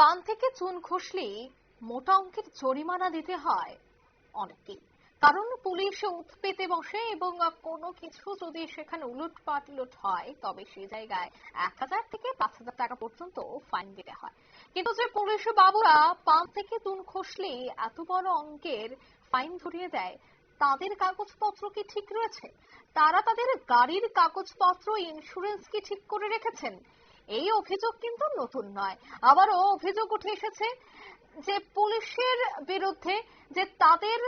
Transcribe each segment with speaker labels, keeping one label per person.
Speaker 1: পান থেকে চুন খসলেই মোটা অঙ্কের জরিমানা দিতে হয় অনেককেই। কারণ পুলিশ উৎপেতে বসে এবং কোনো কিছু যদি সেখানে উলট পালট হয়, তবে সেই জায়গায় এক হাজার থেকে পাঁচ হাজার টাকা পর্যন্ত ফাইন দিতে হয়। কিন্তু যে পুলিশ বাবুরা পান থেকে চুন খসলেই এত বড় অঙ্কের ফাইন ধরিয়ে দেয়, তাদের কাগজপত্র কি ঠিক রয়েছে? তারা তাদের গাড়ির কাগজপত্র ইন্স্যুরেন্স কি ঠিক করে রেখেছেন? এই অভিযোগ কিন্তু নতুন নয়। আবারও অভিযোগ উঠে এসেছে যে পুলিশের বিরুদ্ধে যে তাদের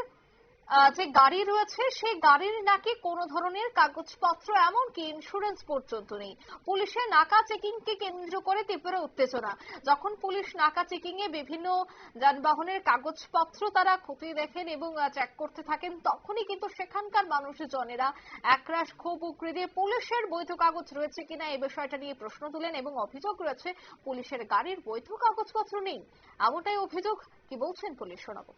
Speaker 1: যে গাড়ি রয়েছে, সেই গাড়ির নাকি কোনো ধরনের কাগজপত্র, এমনকি ইন্স্যুরেন্স পর্যন্ত নেই। পুলিশের নাকা চেকিং কে কেন্দ্র করে তীব্র উত্তেজনা। যখন পুলিশ নাকা চেকিং এ বিভিন্ন যানবাহনের কাগজপত্র তারা খতিয়ে দেখেন এবং চেক করতে থাকেন, তখনই কিন্তু সেখানকার মানুষজনেরা একরাশ ক্ষোভ উগড়ে দিয়ে পুলিশের বৈধ কাগজ রয়েছে কিনা এই বিষয়টা নিয়ে প্রশ্ন তুলেন এবং অভিযোগ রয়েছে, পুলিশের গাড়ির বৈধ কাগজপত্র নেই। এমনটাই অভিযোগ, কি বলছেন পুলিশ শোনাবো।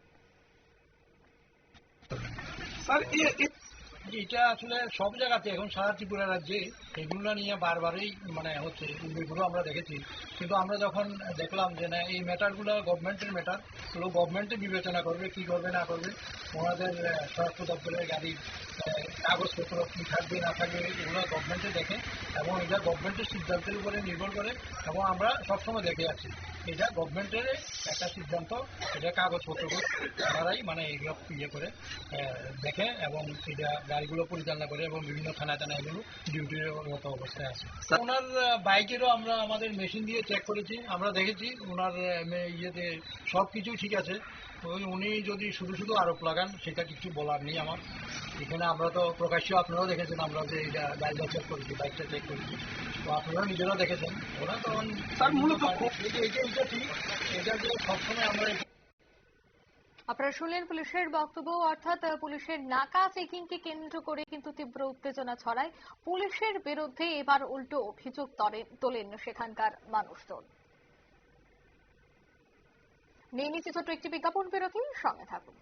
Speaker 2: এটা আসলে সব জায়গাতে, এখন সারা ত্রিপুরা রাজ্যে এগুলো নিয়ে বারবারই মানে হচ্ছে এগুলো আমরা দেখেছি। কিন্তু আমরা যখন দেখলাম যে না, এই ম্যাটারগুলো গভর্নমেন্টের ম্যাটার এগুলো গভর্নমেন্টে বিবেচনা করবে, কি করবে, না করবে, ওনাদের স্বরাষ্ট্র দপ্তরের গাড়ির কাগজপত্র কি থাকবে, না থাকবে, এগুলো গভর্নমেন্টে দেখে এবং এটা গভর্নমেন্টের সিদ্ধান্তের উপরে নির্ভর করে এবং আমরা সবসময় দেখে আছি এটা গভর্নমেন্টের একটা সিদ্ধান্ত এটা কাগজপত্র তারাই মানে এগুলো ইয়ে করে দেখে এবং এটা গাড়িগুলো পরিচালনা করে এবং বিভিন্ন থানায় থানায় এগুলো ডিউটির মতো অবস্থায় আছে। ওনার বাইকেরও আমরা আমাদের মেশিন দিয়ে চেক করেছি আমরা দেখেছি ওনার ইয়েতে সব কিছু ঠিক আছে। ওই উনি যদি শুধু শুধু আরোপ লাগান সেটা কিছু বলার নেই আমার। এখানে আমরা তো প্রকাশ্য আপনারাও দেখেছেন আমরা যে এটা গাড়িটা চেক করেছি বাইকটা চেক করেছি। তো আপনারাও নিজেরাও দেখেছেন। ওরা তখন
Speaker 3: স্যার, মূলত-
Speaker 2: এটা এটা
Speaker 1: আপনারা শুনলেন পুলিশের বক্তব্য, অর্থাৎ পুলিশের নাকা চেকিং কে কেন্দ্র করে কিন্তু তীব্র উত্তেজনা ছড়ায়। পুলিশের বিরুদ্ধে এবার উল্টো অভিযোগ তোলেন সেখানকার মানুষজন। নিয়ে নিচ্ছি ছোট্ট একটি বিজ্ঞাপন বিরতি, সঙ্গে থাকুন।